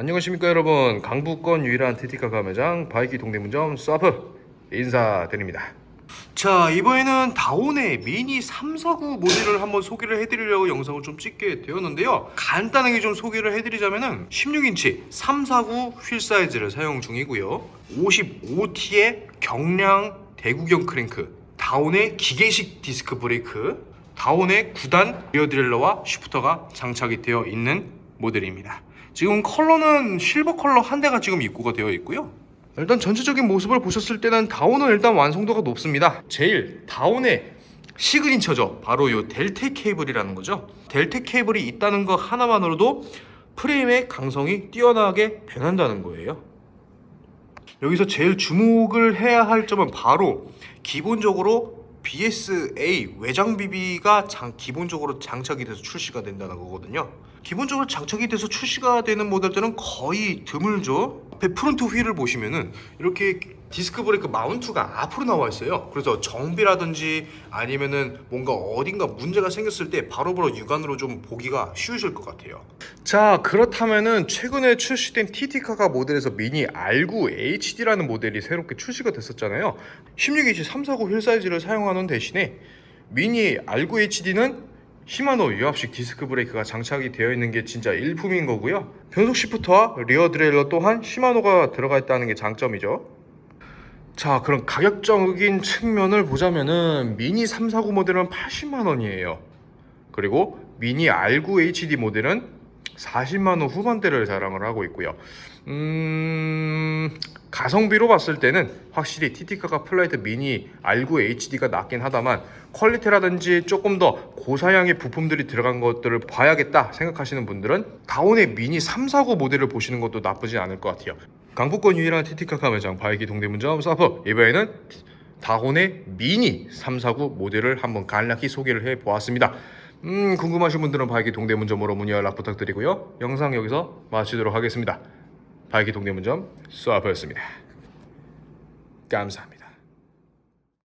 안녕하십니까 여러분. 강북권 유일한 TT카가 매장 바이키 동대문점 서프 인사드립니다. 자 이번에는 다온의 미니 349 모델을 한번 소개를 해드리려고 영상을 좀 찍게 되었는데요. 간단하게 좀 소개를 해드리자면 은 16인치 349 휠 사이즈를 사용 중이고요. 55T의 경량 대구경 크랭크 다온의 기계식 디스크 브레이크 다온의 9단 리어 드릴러와 쉬프터가 장착이 되어 있는 모델입니다 지금 컬러는 실버 컬러 한 대가 지금 입고가 되어 있고요 일단 전체적인 모습을 보셨을 때는 다온은 일단 완성도가 높습니다. 제일 다온의 시그니처죠. 바로 이 델텍 케이블이라는 거죠. 델텍 케이블이 있다는 것 하나만으로도 프레임의 강성이 뛰어나게 변한다는 거예요. 여기서 제일 주목을 해야 할 점은 바로 기본적으로 BSA 외장 비비가 장, 기본적으로 장착이 돼서 출시가 된다는 거거든요. 기본적으로 장착이 돼서 출시가 되는 모델들은 거의 드물죠. 앞에 프론트 휠을 보시면은 이렇게 디스크 브레이크 마운트가 앞으로 나와 있어요. 그래서 정비라든지 아니면은 뭔가 어딘가 문제가 생겼을 때 바로바로 육안으로 좀 보기가 쉬우실 것 같아요. 자 그렇다면은 최근에 출시된 TT카가 모델에서 미니 R9 HD라는 모델이 새롭게 출시가 됐었잖아요. 16인치 349 휠 사이즈를 사용하는 대신에 미니 R9 HD는 시마노 유압식 디스크 브레이크가 장착이 되어 있는 게 진짜 일품인 거고요. 변속 시프트와 리어 드레일러 또한 시마노가 들어가 있다는 게 장점이죠. 자, 그럼 가격적인 측면을 보자면은 미니 349 모델은 80만 원이에요. 그리고 미니 R9 HD 모델은 40만 원 후반대를 자랑을 하고 있고요. 음, 가성비로 봤을 때는 확실히 TT카가 플라이트 미니 R9 HD가 낫긴 하다만 퀄리티라든지 조금 더 고사양의 부품들이 들어간 것들을 봐야겠다 생각하시는 분들은 다온의 미니 349 모델을 보시는 것도 나쁘지 않을 것 같아요. 강북권 유일한 TT카 매장 바이기 동대문점 사프 이번에는 다온의 미니 349 모델을 한번 간략히 소개를 해 보았습니다. 음, 궁금하신 분들은 바이기 동대문점으로 문의 연락 부탁드리고요. 영상 여기서 마치도록 하겠습니다. 바이기 동대문점 수아프였습니다. 감사합니다.